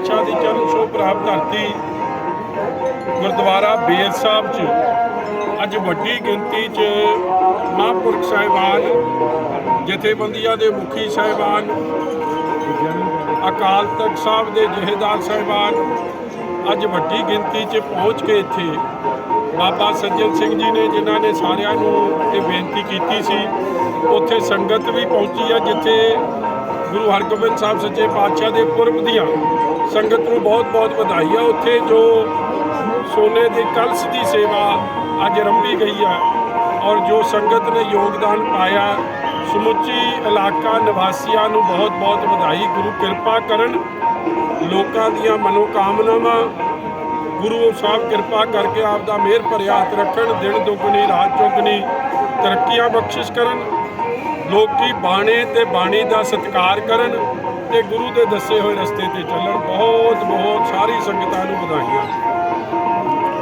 ਪਾਤਸ਼ਾਹ ਦੀ ਚਰਨ ਛੋਹ ਪ੍ਰਾਪਤ ਧਰਤੀ ਗੁਰਦੁਆਰਾ ਬੇਰ ਸਾਹਿਬ 'ਚ। ਅੱਜ ਵੱਡੀ ਗਿਣਤੀ 'ਚ ਮਹਾਂਪੁਰਖ ਸਾਹਿਬਾਨ, ਜਥੇਬੰਦੀਆਂ ਦੇ ਮੁਖੀ ਸਾਹਿਬਾਨ, ਅਕਾਲ ਤਖਤ ਸਾਹਿਬ ਦੇ ਜਹੇਦਾਰ ਸਾਹਿਬਾਨ, ਅੱਜ ਵੱਡੀ ਗਿਣਤੀ 'ਚ ਪਹੁੰਚ ਕੇ ਇੱਥੇ। ਬਾਬਾ ਸੱਜਣ ਸਿੰਘ ਜੀ ਨੇ, ਜਿਨ੍ਹਾਂ ਨੇ ਸਾਰਿਆਂ ਨੂੰ ਇਹ ਬੇਨਤੀ ਕੀਤੀ ਸੀ, ਉੱਥੇ ਸੰਗਤ ਵੀ ਪਹੁੰਚੀ ਆ, ਜਿੱਥੇ ਗੁਰੂ ਹਰਗੋਬਿੰਦ ਸਾਹਿਬ ਸੱਚੇ ਪਾਤਸ਼ਾਹ ਦੇ ਪੁਰਬ ਦੀਆਂ ਸੰਗਤ ਨੂੰ ਬਹੁਤ-ਬਹੁਤ ਵਧਾਈਆਂ ਉੱਥੇ ਜੋ ਸੋਨੇ ਦੇ ਕਲਸ਼ ਦੀ ਸੇਵਾ ਅੱਜ ਰੰਭੀ ਗਈ ਆ ਔਰ ਜੋ ਸੰਗਤ ਨੇ ਯੋਗਦਾਨ ਪਾਇਆ, ਸਮੁੱਚੀ ਇਲਾਕਾ ਨਿਵਾਸੀਆਂ ਨੂੰ ਬਹੁਤ-ਬਹੁਤ ਵਧਾਈ। ਗੁਰੂ ਕਿਰਪਾ ਕਰਨ ਲੋਕਾਂ ਦੀਆਂ ਮਨੋਕਾਮਨਾਵਾਂ, ਗੁਰੂ ਸਾਹਿਬ ਕਿਰਪਾ ਕਰਕੇ ਆਪ ਦਾ ਮਿਹਰ ਭਰਿਆ ਹੱਥ ਰੱਖਣ, ਦਿਨ ਦੁੱਗਣੀ, ਰਾਤ ਚੌਗਣੀ ਤਰੱਕੀਆਂ ਬਖਸ਼ਿਸ਼ ਕਰਨ। ਲੋਕੀ ਬਾਣੇ ਤੇ ਬਾਣੀ ਦਾ ਸਤਿਕਾਰ ਕਰਨ ਤੇ ਗੁਰੂ ਦੇ ਦੱਸੇ ਹੋਏ ਰਸਤੇ ਤੇ ਚੱਲਣ। ਬਹੁਤ ਬਹੁਤ ਸਾਰੀ ਸੰਗਤਾਂ ਨੂੰ ਵਧਾਈਆਂ।